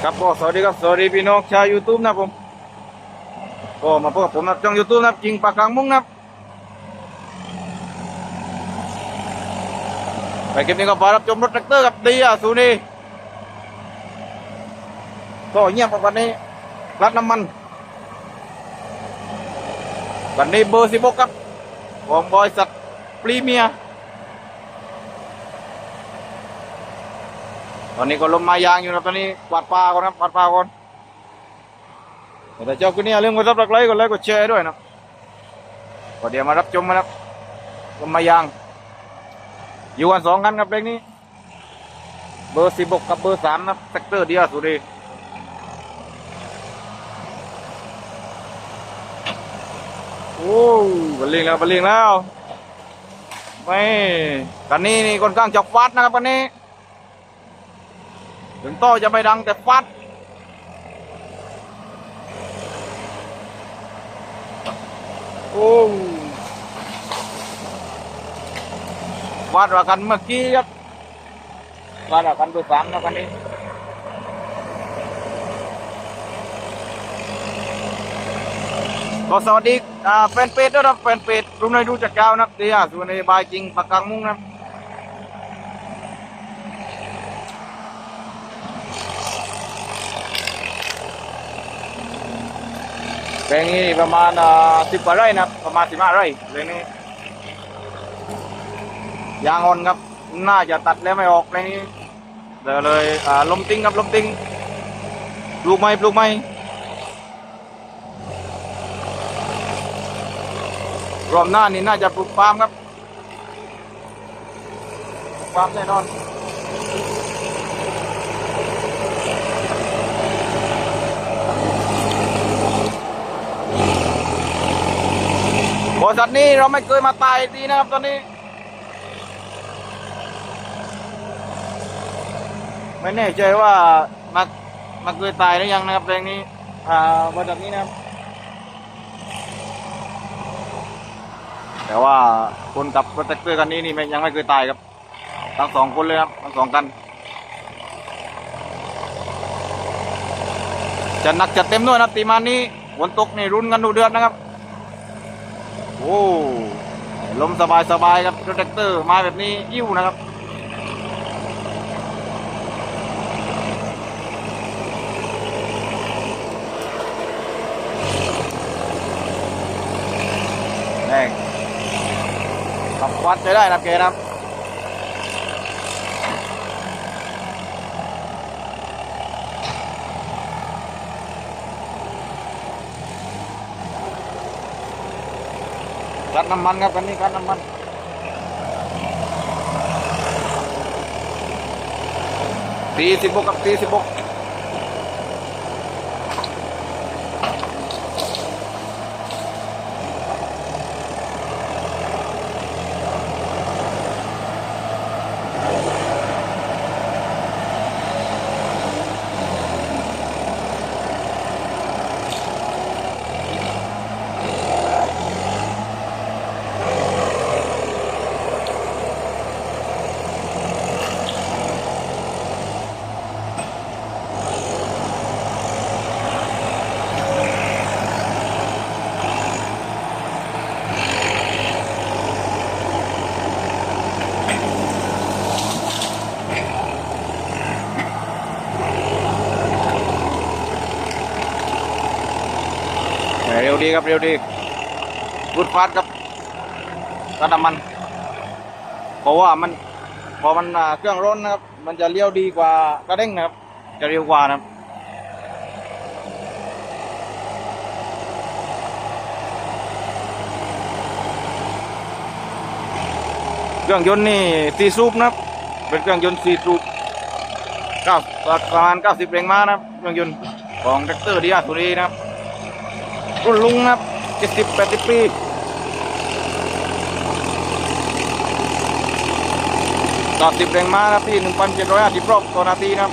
ครับก็สวัสดีครับสวัสดีพี่น้องชาวยูทูบนะผมก็มาพบกับผมนะช่องยูทูบนะจริงปากกลางมุ้งนะไปคลิปนี้ก็มารับชมรถแทรกเตอร์กับดีอะสูนีก็เงียบกว่าวันนี้รัดน้ำมันวันนี้เบอร์สิบกครับของบริษัทพรีเมียร์ อนนี้ก็ลมมายางอยู่นะตอนนี้กวาดปลาก่อนครับกวาดปลาก่อนแต่เจ้าคุณนี่เรื่องกดซับสไครต์กดไลค์กดแชร์ด้วยนะก็เดี๋ยวมารับชมนะครับลมมายาง อยู่กันสองกันครับเพลงนี้ เบอร์สิบกกับเบอร์สามนะเซกเตอร์เดียวสุดีโอ้บันเลงแล้วบันเลงแล้วไม่กันนี้นี่ค่อนข้างจะฟาดนะครับกันนี้ ถึงโต้จะไม่ดังแต่ฟัด โอ้วัดว่ากันเมื่อกี้ครับวัดว่ากันเบอร์สามนะกันนี้ก็สวัสดีแฟนเพจด้วยนะแฟนเพจรุ่นในดูจากเก้านะเดียส่วนในบายจริงปากกางมุ้งนะ ลงนี้ประมาณสิบกว่าไร่นะประมาณสิบห้าไร่แปลงนี้ยางอ่อนครับ น่าจะตัดแล้วไม่ออกแปลงนี้เดี๋ยวเลยลมติ้งครับลมติ้งปลูกไม้ปลูกไม้รอบหน้านี่น่าจะปลูกปาล์มครับปลูกปาล์มแน่นอน บริษัทนี้เราไม่เคยมาตายดีนะครับตอนนี้ ไม่แน่ใจว่ามามาเคยตายหรือยังนะครับเพลงนี้ อ่าบริษัทนี้นะครับ แต่ว่าคนกับรถแท็กเตอร์คันนี้นี่ยังไม่เคยตายครับ ทั้งสองคนเลยครับทั้งสองกันจะหนักจะเต็มด้วยนะครับตีมานี้ฝนตกนี่รุนกันดูเดือดนะครับ โอ้ลมสบายสบายครับรถแท็กเตอร์มาแบบนี้ยิ้วนะครับ แรงขับวัดใช้ได้นะเกนะครับ รัดน้ำมันครับกันนี้รัดน้ำมันตีสิบกกับตีสิบก ดีครับเร็วดีรุดฟาดครับกัดมันเพราะว่ามันพอมันเครื่องร้อนนะครับ มันจะเลี้ยวดีกว่ากระเด้งนะครับ จะเร็วกว่านะครับเครื่องยนต์นี่สี่สูบนะครับ เป็นเครื่องยนต์สี่สูบเก้าประมาณเก้าสิบแรงม้านะครับ เครื่องยนต์ของแท็กเตอร์ดีอาสุรีนะครับ รุ่นลุงครับเจ็ดสิบแปดสิบปีต่อสิบแรงม้านะครับที่หนึ่งพันเจ็ดร้อยห้าสิบรอบต่อนาทีนะครับ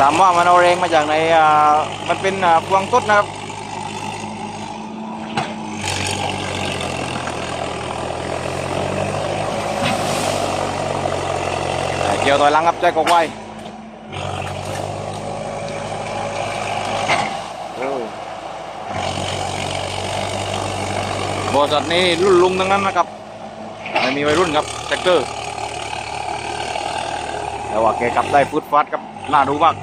ถามว่ามันเอาแรงมาจากไหนมันเป็นอ่าพวงต้นนะครับ เกี่ยวต่อยหลังครับใจกอกไว้โอ้บริษัทนี้รุ่นลุงทั้งนั้นนะครับไม่มีวัยรุ่นครับแท็กเตอร์แต่ว่าแกกลับได้ฟุตฟัดครับน่าดูมาก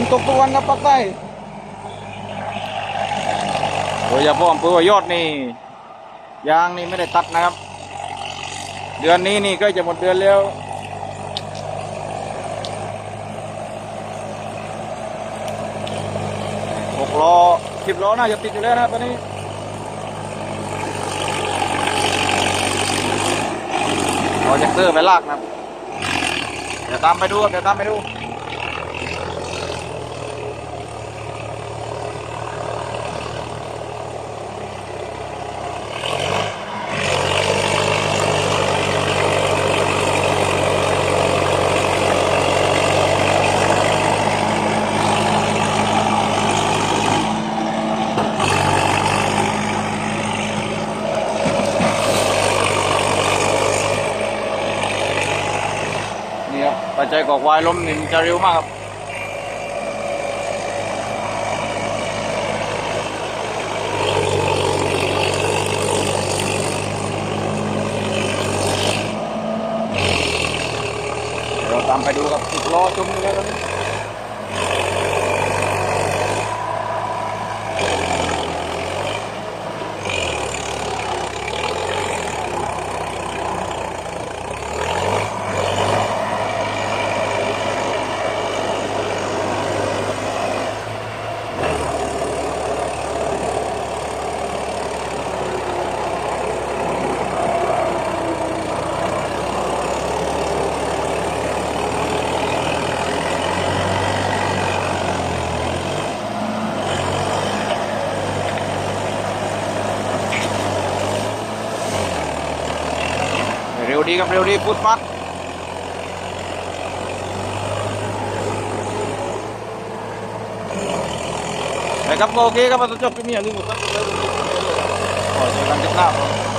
นตกทุกวันครับภาคใต้โดยเฉพาะอำเภอว่ายอดนี่ยางนี่ไม่ได้ตัดนะครับ เดือนนี้นี่ก็จะหมดเดือนแล้วหกล้อสิบล้อน่าจะติดอยู่แล้วนะตอนนี้เอาแจ็คเตอร์ไปลากนะเดี๋ยวตามไปดูเดี๋ยวตามไปดู ปัจจัยก่อควายล้มนี่มันจะเร็วมากครับเราตามไปดูครับสิบล้อจุ่มอยู่แล้ว ดีครับเร็วดีพุทธปัดนะครับโอเคครับมาจบคลิปนี้อย่าลืมกดซับสไครต์กดแล้วขอเจอกันคลิปหน้าครับ